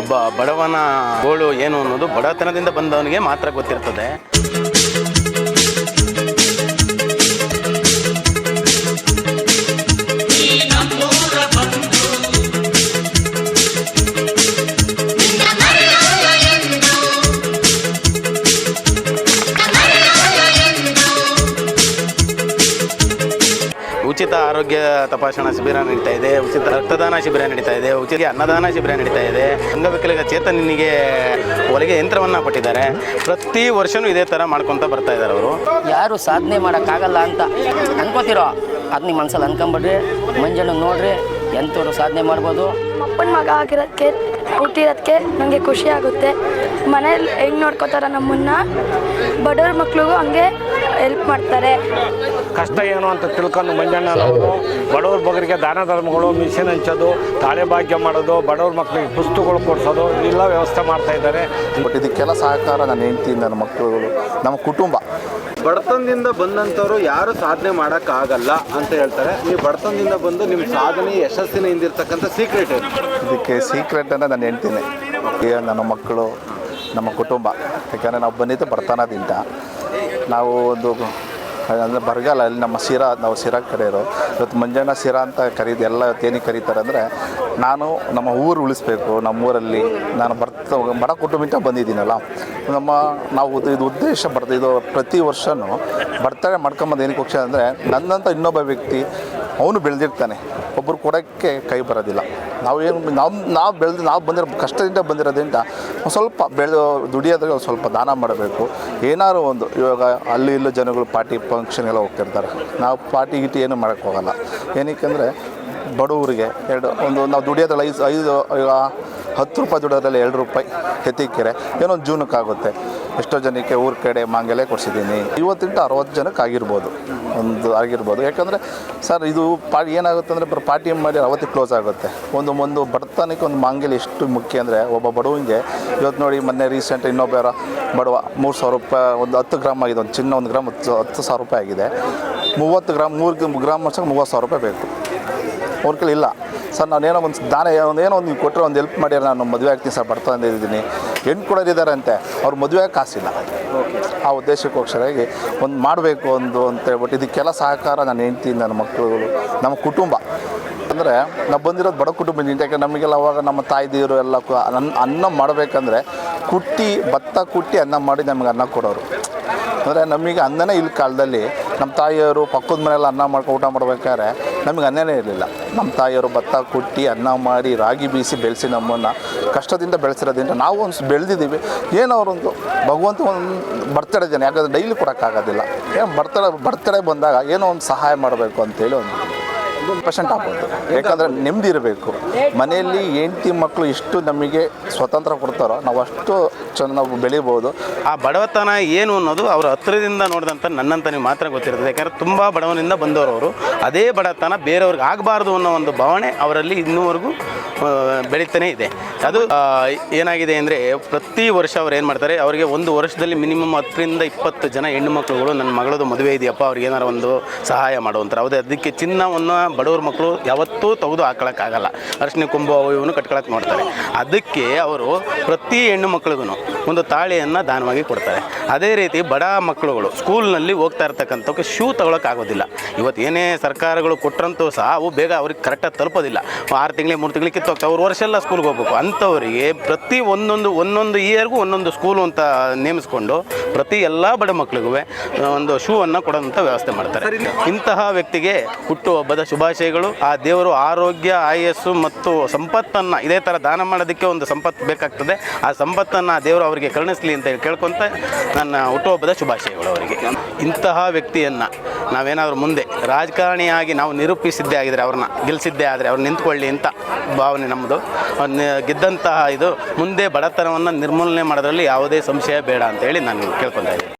ಒಬ್ಬ ಬಡವನ ಗೋಳು ಏನು ಅನ್ನೋದು ಬಡತನದಿಂದ ಬಂದವನಿಗೆ ಮಾತ್ರ ಗೊತ್ತಿರ್ತದೆ. ಉಚಿತ ಆರೋಗ್ಯ ತಪಾಸಣಾ ಶಿಬಿರ ನಡೀತಾ ಇದೆ ಉಚಿತ ರಕ್ತದಾನ ಶಿಬಿರ ನಡೀತಾ ಇದೆ ಉಚಿತ ಅನ್ನದಾನ ಶಿಬಿರ ನಡೀತಾ ಇದೆ. ಅಂಗವಿಕಲಿಗ ಚೇತನಿಗೆ ಹೊಲಿಗೆ ಯಂತ್ರವನ್ನು ಕೊಟ್ಟಿದ್ದಾರೆ. ಪ್ರತಿ ವರ್ಷನೂ ಇದೇ ಥರ ಮಾಡ್ಕೊತ ಬರ್ತಾ ಇದ್ದಾರೆ ಅವರು. ಯಾರು ಸಾಧನೆ ಮಾಡೋಕ್ಕಾಗಲ್ಲ ಅಂತ ಅನ್ಕೋತಿರೋ ಅದು ನಿಮ್ಮ ಮನಸ್ಸಲ್ಲಿ ಅನ್ಕೊಂಬಿಡ್ರಿ. ಮಂಜಣ್ಣ ನೋಡ್ರಿ ಎಂಥವ್ರು ಸಾಧನೆ ಮಾಡ್ಬೋದು. ಅಪ್ಪನ ಮಗ ಆಗಿರೋದಕ್ಕೆ ಹುಟ್ಟಿರೋದಕ್ಕೆ ನನಗೆ ಖುಷಿ ಆಗುತ್ತೆ. ಮನೇಲಿ ಹೆಂಗೆ ನೋಡ್ಕೋತಾರ ನಮ್ಮನ್ನ ಬಡವ್ರ ಮಕ್ಳಿಗೂ ಹಂಗೆ ಹೆಲ್ಪ್ ಮಾಡ್ತಾರೆ. ಕಷ್ಟ ಏನು ಅಂತ ತಿಳ್ಕೊಂಡು ಮಂಜಣ್ಣನವರು ಬಡವ್ರ ಬಗರಿಗೆ ದಾನ ಧರ್ಮಗಳು ಮಿಷನ್ ಹಂಚೋದು ತಾಳೆ ಭಾಗ್ಯ ಮಾಡೋದು ಬಡವ್ರ ಮಕ್ಕಳಿಗೆ ಪುಸ್ತಕಗಳು ಕೊಡಿಸೋದು ಎಲ್ಲ ವ್ಯವಸ್ಥೆ ಮಾಡ್ತಾ ಇದ್ದಾರೆ. ಬಟ್ ಇದಕ್ಕೆಲ್ಲ ಸಹಕಾರ ನನ್ನ ಹೆಂಡತಿ ನನ್ನ ಮಕ್ಕಳುಗಳು ನಮ್ಮ ಕುಟುಂಬ. ಬಡತನದಿಂದ ಬಂದಂಥವ್ರು ಯಾರು ಸಾಧನೆ ಮಾಡೋಕ್ಕಾಗಲ್ಲ ಅಂತ ಹೇಳ್ತಾರೆ. ನೀವು ಬಡತನದಿಂದ ಬಂದು ನಿಮ್ಮ ಸಾಧನೆ ಯಶಸ್ಸಿನ ಹಿಂದಿರ್ತಕ್ಕಂಥ ಸೀಕ್ರೆಟ್ ಏನು ಇದಕ್ಕೆ ಸೀಕ್ರೆಟ್ ಅಂದರೆ ನಾನು ಹೇಳ್ತೀನಿ ಈಗ ನನ್ನ ಮಕ್ಕಳು ನಮ್ಮ ಕುಟುಂಬ. ಯಾಕಂದರೆ ನಾವು ಬಂದಿದ್ದು ಬಡತನದಿಂದ. ನಾವು ಒಂದು ಅಂದರೆ ಬರಗಾಲ, ಅಲ್ಲಿ ನಮ್ಮ ಶಿರಾ, ನಾವು ಶಿರಾ ಕಡೆಯವರು ಇವತ್ತು ಮಂಜಣ್ಣ ಶಿರಾ ಅಂತ ಕರೀದು, ಎಲ್ಲ ಏನಕ್ಕೆ ಕರೀತಾರೆ ಅಂದರೆ, ನಾನು ನಮ್ಮ ಊರು ಉಳಿಸ್ಬೇಕು, ನಮ್ಮ ಊರಲ್ಲಿ ನಾನು ಬರ್ತ, ಬಡ ಕುಟುಂಬಕ್ಕೆ ಬಂದಿದ್ದೀನಲ್ಲ. ನಮ್ಮ, ನಾವು ಇದು- ಉದ್ದೇಶ ಬರ್ತಾ ಇದು ಪ್ರತಿ ವರ್ಷವೂ ಬರ್ತಾರೆ ಮಾಡ್ಕೊಂಬಂದು ಏನಕ್ಕೆ ಹೋಗ್ತಾ ಅಂದರೆ ನನ್ನಂಥ ಇನ್ನೊಬ್ಬ ವ್ಯಕ್ತಿ ಅವನು ಬೆಳೆದಿರ್ತಾನೆ. ಒಬ್ಬರು ಕೊಡೋಕ್ಕೆ ಕೈ ಬರೋದಿಲ್ಲ. ನಾವು ಏನು ನಾವು ನಾವು ಬೆಳೆದು, ನಾವು ಬಂದಿರೋ ಕಷ್ಟದಿಂದ ಬಂದಿರೋದ್ರಿಂದ ಸ್ವಲ್ಪ ಬೆಳೆ ದುಡಿಯೋದ್ರೆ ಒಂದು ಸ್ವಲ್ಪ ದಾನ ಮಾಡಬೇಕು. ಏನಾದ್ರು ಒಂದು, ಇವಾಗ ಅಲ್ಲಿ ಇಲ್ಲೂ ಜನಗಳು ಪಾರ್ಟಿ ಫಂಕ್ಷನ್ ಎಲ್ಲ ಹೋಗ್ತಿರ್ತಾರೆ. ನಾವು ಪಾರ್ಟಿ ಗಿಟಿ ಏನು ಮಾಡೋಕ್ಕೆ ಹೋಗಲ್ಲ. ಏನಕ್ಕೆ ಬಡವರಿಗೆ ಎರಡು, ಒಂದು ನಾವು ದುಡಿಯೋದ್ರಲ್ಲಿ ಐದು ಐದು, ಈಗ ಹತ್ತು ರೂಪಾಯಿ ದುಡಿಯೋದ್ರಲ್ಲಿ ಎರಡು ರೂಪಾಯಿ ಎತ್ತಿಕ್ಕಿರೆ ಏನೋ ಒಂದು ಜೀವನಕ್ಕಾಗುತ್ತೆ. ಎಷ್ಟೋ ಜನಕ್ಕೆ ಊರ ಕಡೆ ಮಾಂಗಲ್ಯ ಕೊಡಿಸಿದ್ದೀನಿ. ಇವತ್ತಿಂದ ಅರವತ್ತು ಜನಕ್ಕೆ ಆಗಿರ್ಬೋದು. ಒಂದು ಆಗಿರ್ಬೋದು. ಯಾಕಂದರೆ ಸರ್, ಇದು ಪಾ, ಏನಾಗುತ್ತೆ ಅಂದರೆ ಬರೋ ಪಾರ್ಟಿ ಮಾಡಿ ಅವತ್ತಿಗೆ ಕ್ಲೋಸ್ ಆಗುತ್ತೆ. ಒಂದು ಒಂದು ಬಡತನಕ್ಕೆ ಒಂದು ಮಾಂಗಲ್ಯ ಎಷ್ಟು ಮುಖ್ಯ ಅಂದರೆ ಒಬ್ಬ ಬಡವನಿಗೆ ಇವತ್ತು ನೋಡಿ ಮೊನ್ನೆ ರೀಸೆಂಟ್ ಇನ್ನೊಬ್ಬರ ಬಡವ ಮೂರು ಸಾವಿರ ರೂಪಾಯಿ, ಒಂದು ಹತ್ತು ಗ್ರಾಮ್ ಆಗಿದೆ, ಒಂದು ಚಿನ್ನ ಒಂದು ಗ್ರಾಮ್ ಹತ್ತು ಹತ್ತು ಸಾವಿರ ರೂಪಾಯಿ ಆಗಿದೆ. ಮೂವತ್ತು ಗ್ರಾಮ್ ಮೂರು ಗ್ರಾಮ್ ವರ್ಷಕ್ಕೆ ಮೂವತ್ತು ಸಾವಿರ ರೂಪಾಯಿ ಬೇಕು. ಅವ್ರ ಇಲ್ಲ. ಸರ್, ನಾನೇನೋ ಒಂದು ದಾನ ಒಂದು ಏನೋ ಒಂದು ನೀವು ಕೊಟ್ಟರೆ ಒಂದು ಹೆಲ್ಪ್ ಮಾಡಿ ನಾನು ಮದುವೆ ಆಗ್ತೀನಿ ಸರ್ ಬರ್ತಾ ಇದ್ದೀನಿ ಹೆಣ್ಣು ಕೊಡೋರಿದ್ದಾರೆ ಅಂತೆ ಅವ್ರು ಮದುವೆ ಕಾಸಿಲ್ಲ. ಆ ಉದ್ದೇಶಕ್ಕೋಸ್ಕರಾಗಿ ಒಂದು ಮಾಡಬೇಕು ಒಂದು ಅಂತ ಹೇಳ್ಬಿಟ್ಟು ಇದಕ್ಕೆಲ್ಲ ಸಹಕಾರ ನಾನು ಹೆಂಡತಿ, ನನ್ನ ಮಕ್ಕಳುಗಳು, ನಮ್ಮ ಕುಟುಂಬ. ಅಂದರೆ ನಾವು ಬಂದಿರೋದು ಬಡ ಕುಟುಂಬದಿಂದ ಯಾಕೆ ನಮಗೆಲ್ಲ ಅವಾಗ ನಮ್ಮ ತಾಯ್ದಿರು ಎಲ್ಲ ಅನ್ನ ಅನ್ನ ಮಾಡಬೇಕಂದ್ರೆ ಕುಟ್ಟಿ, ಭತ್ತ ಕುಟ್ಟಿ ಅನ್ನ ಮಾಡಿ ನಮಗೆ ಅನ್ನ ಕೊಡೋರು. ಅಂದರೆ ನಮಗೆ ಅನ್ನನೇ ಇಲ್ಲಿ ಕಾಲದಲ್ಲಿ. ನಮ್ಮ ತಾಯಿಯವರು ಪಕ್ಕದ ಮನೆಯಲ್ಲ ಅನ್ನ ಮಾಡ್ಕೊ ಊಟ ಮಾಡ್ಬೇಕಾದ್ರೆ ನಮಗೆ ಅನ್ನನೇ ಇರಲಿಲ್ಲ. ನಮ್ಮ ತಾಯಿಯವರು ಭತ್ತ ಕುಟ್ಟಿ, ಅನ್ನ ಮಾಡಿ, ರಾಗಿ ಬೀಸಿ ಬೆಳೆಸಿ ನಮ್ಮನ್ನು ಕಷ್ಟದಿಂದ ಬೆಳೆಸಿರೋದ್ರಿಂದ ನಾವು ಒಂದು ಬೆಳೆದಿದ್ದೀವಿ. ಏನೋ ಅವರೊಂದು ಭಗವಂತ ಒಂದು ಬರ್ತಡೇ ಜನ, ಯಾಕಂದರೆ ಡೈಲಿ ಕೊಡೋಕ್ಕಾಗೋದಿಲ್ಲ. ಏನು ಬರ್ತಡೇ ಬರ್ತಡೇ ಬಂದಾಗ ಏನೋ ಒಂದು ಸಹಾಯ ಮಾಡಬೇಕು ಅಂತೇಳಿ ಒಂದು ಒಂದು ಪರ್ಸೆಂಟ್ ಆಗ್ಬೋದು ಯಾಕಂದರೆ ನೆಮ್ಮದಿ ಇರಬೇಕು. ಮನೆಯಲ್ಲಿ ಹೆಂಡತಿ ಮಕ್ಕಳು ಎಷ್ಟು ನಮಗೆ ಸ್ವತಂತ್ರ ಕೊಡ್ತಾರೋ, ನಾವು ಅಷ್ಟು ಚೆನ್ನಾಗಿ ನಾವು ಬೆಳಿಬೋದು. ಆ ಬಡವತನ ಏನು ಅನ್ನೋದು ಅವರ ಹತ್ತಿರದಿಂದ ನೋಡಿದಂಥ ನನ್ನಂತ ನೀವು ಮಾತ್ರ ಗೊತ್ತಿರುತ್ತದೆ ಯಾಕಂದರೆ ತುಂಬ ಬಡವನಿಂದ ಬಂದವರು ಅವರು ಅದೇ ಬಡತನ ಬೇರೆಯವ್ರಿಗೆ ಆಗಬಾರ್ದು ಅನ್ನೋ ಒಂದು ಭಾವನೆ ಅವರಲ್ಲಿ ಇನ್ನೂವರೆಗೂ ಬೆಳೀತಾನೇ ಇದೆ. ಅದು ಏನಾಗಿದೆ ಅಂದರೆ ಪ್ರತಿ ವರ್ಷ ಅವ್ರು ಏನು ಮಾಡ್ತಾರೆ, ಅವರಿಗೆ ಒಂದು ವರ್ಷದಲ್ಲಿ ಮಿನಿಮಮ್ ಹತ್ತರಿಂದ ಇಪ್ಪತ್ತು ಜನ ಹೆಣ್ಣು ಮಕ್ಕಳುಗಳು ನನ್ನ ಮಗಳದು ಮದುವೆ ಇದೆಯಪ್ಪ, ಅವ್ರಿಗೆ ಏನಾರ ಒಂದು ಸಹಾಯ ಮಾಡುವಂತಾರೆ ಅದೇ ಅದಕ್ಕೆ ಚಿನ್ನವನ್ನು ಬಡವ್ರ ಮಕ್ಕಳು ಯಾವತ್ತೂ ತೆಗೆದು ಹಾಕೊಳಕ್ಕಾಗಲ್ಲ ಅರಶಿನ ಕುಂಭ ಇವನು ಕಟ್ಕೊಳಕ್ಕೆ ನೋಡ್ತಾರೆ. ಅದಕ್ಕೆ ಅವರು ಪ್ರತಿ ಹೆಣ್ಣು ಮಕ್ಳಿಗೂ ಒಂದು ತಾಳಿಯನ್ನು ದಾನವಾಗಿ ಕೊಡ್ತಾರೆ. ಅದೇ ರೀತಿ ಬಡ ಮಕ್ಕಳುಗಳು ಸ್ಕೂಲ್ನಲ್ಲಿ ಹೋಗ್ತಾ ಇರ್ತಕ್ಕಂಥವ್ಕೆ ಶೂ ತಗೊಳಕ್ಕಾಗೋದಿಲ್ಲ. ಇವತ್ತು ಏನೇ ಸರ್ಕಾರಗಳು ಕೊಟ್ಟರಂತೂ ಸಹ ಅವು ಬೇಗ ಅವ್ರಿಗೆ ಕರೆಕ್ಟಾಗಿ ತಲುಪೋದಿಲ್ಲ. ಆರು ತಿಂಗಳಿಗೆ, ಮೂರು ತಿಂಗಳಿಗೆ ಕಿತ್ತೋಗ್ತವೆ ಅವ್ರು ವರ್ಷ ಎಲ್ಲ ಸ್ಕೂಲ್ಗೆ ಹೋಗ್ಬೇಕು. ಅಂಥವರಿಗೆ ಪ್ರತಿ ಒಂದೊಂದು ಒಂದೊಂದು ಇಯರ್ಗೂ ಒಂದೊಂದು ಸ್ಕೂಲು ಅಂತ ನೇಮಿಸ್ಕೊಂಡು ಪ್ರತಿ ಎಲ್ಲ ಬಡ ಮಕ್ಕಳಿಗೂ ಒಂದು ಶೂವನ್ನು ಕೊಡೋಂಥ ವ್ಯವಸ್ಥೆ ಮಾಡ್ತಾರೆ. ಇಂತಹ ವ್ಯಕ್ತಿಗೆ ಹುಟ್ಟುಹಬ್ಬದ ಶುಭಾಶಯಗಳು. ಆ ದೇವರು ಆರೋಗ್ಯ, ಆಯಸ್ಸು ಮತ್ತು ಸಂಪತ್ತನ್ನು ಇದೇ ಥರ ದಾನ ಮಾಡೋದಕ್ಕೆ ಒಂದು ಸಂಪತ್ತು ಬೇಕಾಗ್ತದೆ. ಆ ಸಂಪತ್ತನ್ನು ಆ ದೇವರು ಅವರಿಗೆ ಕರುಣಿಸಲಿ ಅಂತ ಹೇಳಿ ಕೇಳ್ಕೊತ ನನ್ನ ಹುಟ್ಟುಹಬ್ಬದ ಶುಭಾಶಯಗಳು ಅವರಿಗೆ. ಇಂತಹ ವ್ಯಕ್ತಿಯನ್ನು ನಾವೇನಾದರೂ ಮುಂದೆ ರಾಜಕಾರಣಿಯಾಗಿ ನಾವು ನಿರೂಪಿಸಿದ್ದೇ ಆಗಿದ್ರೆ ಅವ್ರನ್ನ ಗೆಲ್ಲಿಸಿದ್ದೇ ಆದರೆ ಅವ್ರು ನಿಂತ್ಕೊಳ್ಳಿ ಅಂತ ಭಾವನೆ ನಮ್ಮದು ಗೆದ್ದಂತಹ ಇದು ಮುಂದೆ ಬಡತನವನ್ನು ನಿರ್ಮೂಲನೆ ಮಾಡೋದ್ರಲ್ಲಿ ಯಾವುದೇ ಸಂಶಯ ಬೇಡ ಅಂತ ಹೇಳಿ ನಾನು ಕೇಳ್ಕೊತಾ ಇದ್ದೀನಿ.